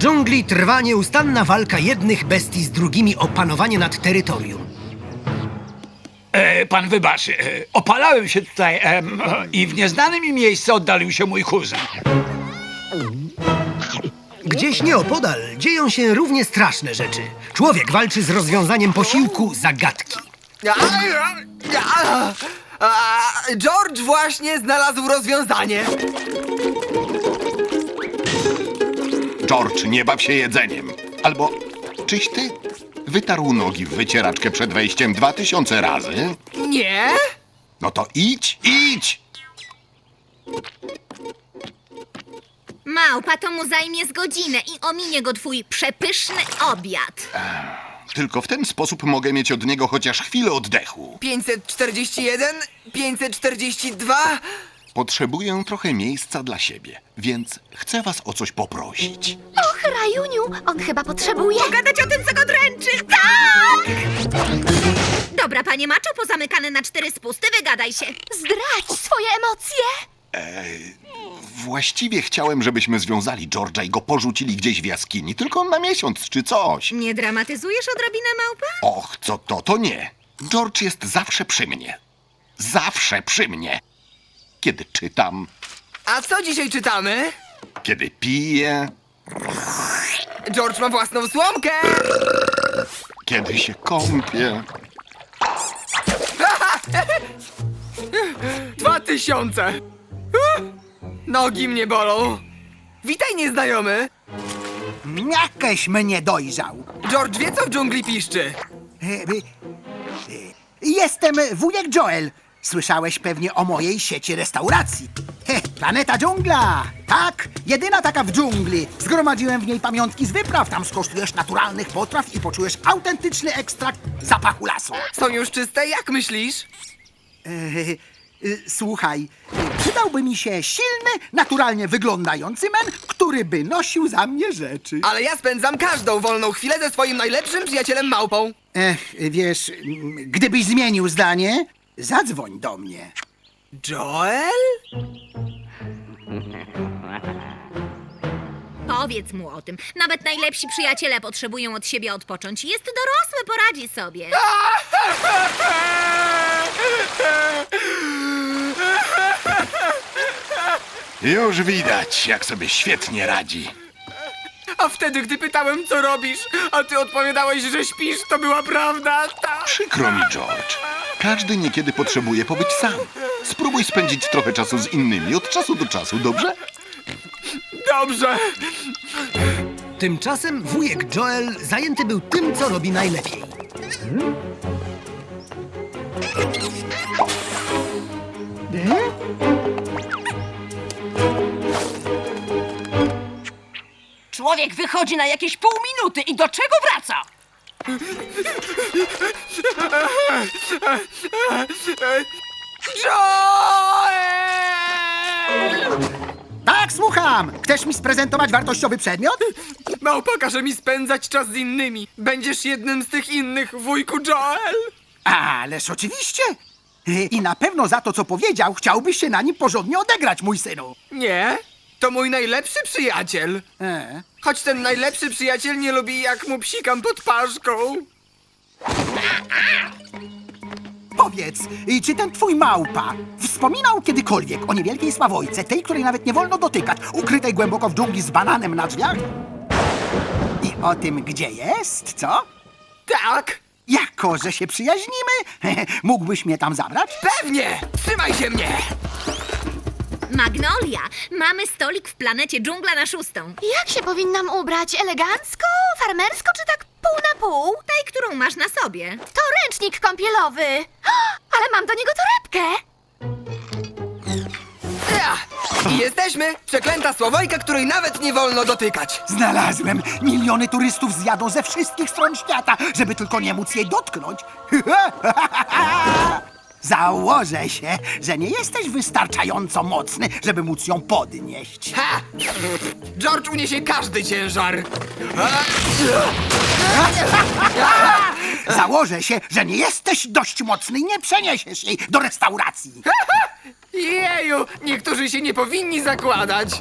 dżungli trwa nieustanna walka jednych bestii z drugimi o panowanie nad terytorium. E, pan wybaczy, e, opalałem się tutaj em, e, i w nieznanym mi miejscu oddalił się mój kuzyn. Gdzieś nieopodal dzieją się równie straszne rzeczy. Człowiek walczy z rozwiązaniem posiłku zagadki. A, George właśnie znalazł rozwiązanie. George, nie baw się jedzeniem. Albo, czyś ty wytarł nogi w wycieraczkę przed wejściem dwa tysiące razy? Nie? No to idź, idź! Małpa to mu zajmie z godzinę i ominie go twój przepyszny obiad. Tylko w ten sposób mogę mieć od niego chociaż chwilę oddechu. 541, 542. Potrzebuję trochę miejsca dla siebie, więc chcę was o coś poprosić. Och, Rajuniu, on chyba potrzebuje... Gadać o tym, co go dręczy! Tak! Dobra, panie maczo, pozamykane na cztery spusty, wygadaj się. Zdradź swoje emocje! Właściwie chciałem, żebyśmy związali George'a i go porzucili gdzieś w jaskini, tylko na miesiąc czy coś. Nie dramatyzujesz odrobinę, małpa? Och, co to, to nie. George jest zawsze przy mnie. Zawsze przy mnie. Kiedy czytam, A co dzisiaj czytamy? kiedy piję, George ma własną słomkę. kiedy się kąpię. Dwa tysiące. Nogi mnie bolą. Witaj, nieznajomy. Jakeś mnie dojrzał. George wie, co w dżungli piszczy. E, e, e, Jestem wujek Joel. Słyszałeś pewnie o mojej sieci restauracji. He, Planeta Dżungla! Tak, jedyna taka w dżungli. Zgromadziłem w niej pamiątki z wypraw. Tam skosztujesz naturalnych potraw i poczujesz autentyczny ekstrakt zapachu lasu. Są już czyste, jak myślisz? E, e, Słuchaj, przydałby mi się silny, naturalnie wyglądający men, który by nosił za mnie rzeczy. Ale ja spędzam każdą wolną chwilę ze swoim najlepszym przyjacielem małpą. Ech, wiesz, m, gdybyś zmienił zdanie, zadzwoń do mnie. Joel? Powiedz mu o tym. Nawet najlepsi przyjaciele potrzebują od siebie odpocząć. Jest dorosły, poradzi sobie. Już widać, jak sobie świetnie radzi. A wtedy, gdy pytałem, co robisz, a ty odpowiadałeś, że śpisz, to była prawda. Ta... Przykro mi, George. Każdy niekiedy potrzebuje pobyć sam. Spróbuj spędzić trochę czasu z innymi od czasu do czasu, dobrze? Dobrze. Tymczasem wujek Joel zajęty był tym, co robi najlepiej. Człowiek wychodzi na jakieś pół minuty i do czego wraca? Joel! Tak, słucham! Chcesz mi sprezentować wartościowy przedmiot? Małpa każe mi spędzać czas z innymi. Będziesz jednym z tych innych, wujku Joel? Ależ oczywiście! I na pewno za to, co powiedział, chciałbyś się na nim porządnie odegrać, mój synu. Nie, to mój najlepszy przyjaciel. E, Choć ten najlepszy przyjaciel nie lubi, jak mu psikam pod paszką. powiedz, y, czy ten twój małpa wspominał kiedykolwiek o niewielkiej Sławojce, tej, której nawet nie wolno dotykać, ukrytej głęboko w dżungli z bananem na drzwiach? I o tym, gdzie jest, co? Tak, Jako, że się przyjaźnimy, mógłbyś mnie tam zabrać? pewnie. Trzymaj się mnie. Magnolia, mamy stolik w planecie dżungla na szóstą. Jak się powinnam ubrać? Elegancko? Farmersko czy tak pół na pół? Tej, którą masz na sobie. To ręcznik kąpielowy. Ale mam do niego torebkę. Ja. I jesteśmy. Przeklęta Słowojka, której nawet nie wolno dotykać. Znalazłem! Miliony turystów zjadą ze wszystkich stron świata, żeby tylko nie móc jej dotknąć. Założę się, że nie jesteś wystarczająco mocny, żeby móc ją podnieść. Ha! George uniesie każdy ciężar. Założę się, że nie jesteś dość mocny i nie przeniesiesz jej do restauracji. Jeju, niektórzy się nie powinni zakładać.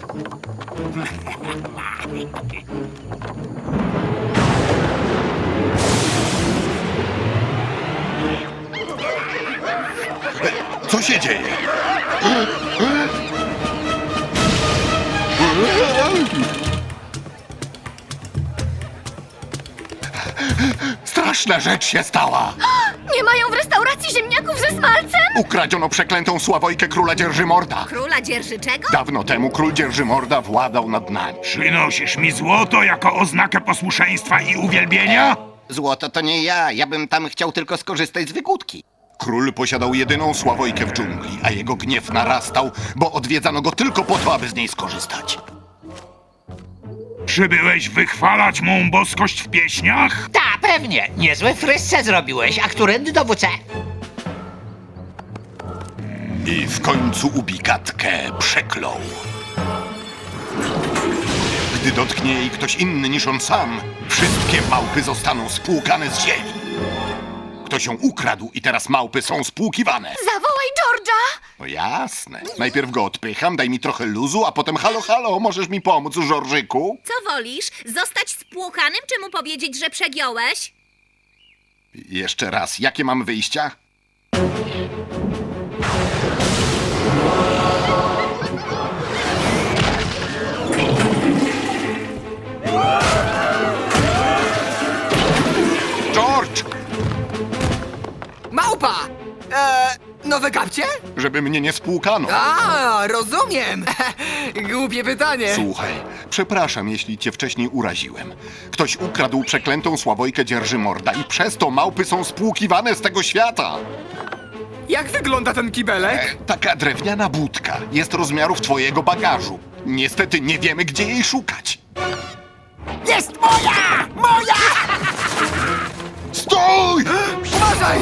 Co się dzieje? Straszna rzecz się stała! Nie mają w restauracji ziemniaków ze smalcem? Ukradziono przeklętą Sławojkę króla Dzierżymorda. Króla dzierżyczego? Dawno temu król Dzierżymorda władał nad nami. Przynosisz mi złoto jako oznakę posłuszeństwa i uwielbienia? Złoto to nie ja, ja bym tam chciał tylko skorzystać z wygódki. Król posiadał jedyną Sławojkę w dżungli, a jego gniew narastał, bo odwiedzano go tylko po to, aby z niej skorzystać. Przybyłeś wychwalać mą boskość w pieśniach? Ta, pewnie. Niezłe frysce zrobiłeś. A którędy dowódcę? I w końcu ubigatkę przeklął. Gdy dotknie jej ktoś inny niż on sam, wszystkie małpy zostaną spłukane z ziemi. Ktoś ją ukradł i teraz małpy są spłukiwane. Zawołaj George'a! No jasne. Najpierw go odpycham, daj mi trochę luzu, a potem halo, halo, możesz mi pomóc, Żorżyku? Co wolisz? Zostać spłuchanym, czy mu powiedzieć, że przegiąłeś? Jeszcze raz, jakie mam wyjścia? Żeby mnie nie spłukano. A, rozumiem. Głupie pytanie. Słuchaj, przepraszam, jeśli cię wcześniej uraziłem. Ktoś ukradł przeklętą Sławojkę Dzierżymorda i przez to małpy są spłukiwane z tego świata. Jak wygląda ten kibelek? E, Taka drewniana budka jest rozmiarów twojego bagażu. Niestety nie wiemy, gdzie jej szukać. Jest moja! Moja! Stój! Uważaj!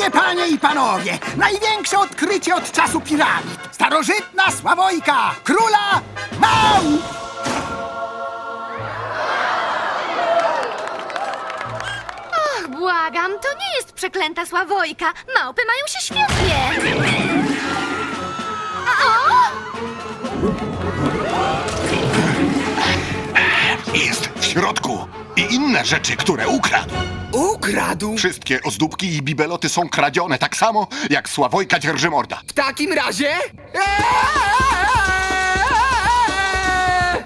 Drogie panie i panowie, największe odkrycie od czasu piramid. Starożytna Sławojka, króla małp! Och, błagam, to nie jest przeklęta Sławojka. Małpy mają się świetnie. O! Jest w środku. I inne rzeczy, które ukradł. Ukradł! Wszystkie ozdóbki i bibeloty są kradzione, tak samo jak Sławojka Dzierżymorda. W takim razie... Eee!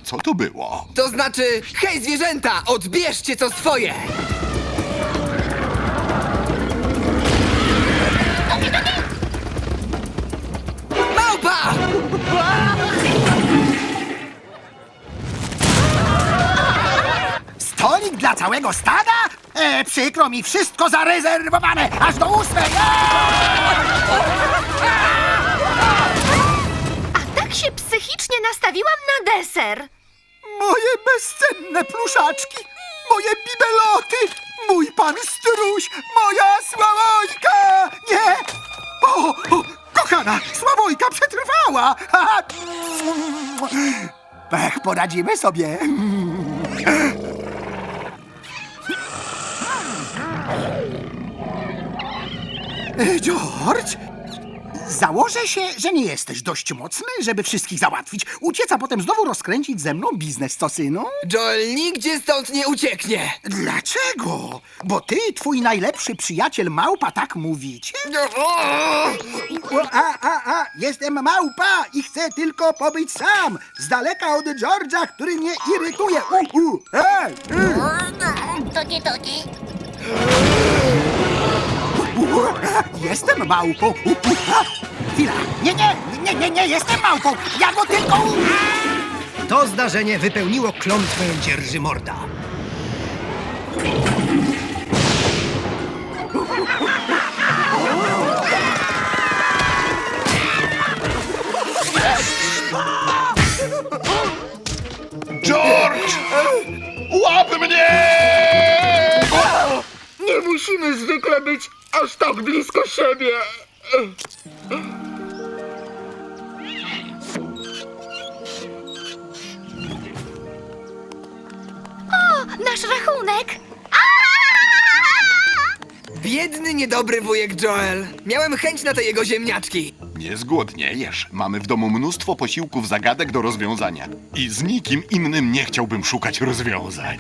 Co to było? To znaczy, hej zwierzęta, odbierzcie co swoje! Małpa! Stolik dla całego stada? E, przykro mi, wszystko zarezerwowane, aż do ósmej! A tak się psychicznie nastawiłam na deser. Moje bezcenne pluszaczki, moje bibeloty, mój pan Struś, moja Sławojka! Nie! O, o kochana, Sławojka przetrwała! Ha, Ech, poradzimy sobie. E, George, założę się, że nie jesteś dość mocny, żeby wszystkich załatwić. Uciec, a potem znowu rozkręcić ze mną biznes, co synu? Joel nigdzie stąd nie ucieknie! Dlaczego? Bo ty i twój najlepszy przyjaciel małpa tak mówicie? O, a, a, a, jestem małpa i chcę tylko pobyć sam, z daleka od George'a, który mnie irytuje. U, u, y. Tuki, tuki. Jestem małpą. Chwila, nie, nie, nie, nie, nie jestem małpą. Ja go tylko... To zdarzenie wypełniło klątwę dzierżymorda. George! Łap mnie! Musimy zwykle być aż tak blisko siebie! O, nasz rachunek! Biedny, niedobry wujek Joel. Miałem chęć na te jego ziemniaczki. Nie zgłodniejesz. Mamy w domu mnóstwo posiłków zagadek do rozwiązania. I z nikim innym nie chciałbym szukać rozwiązań.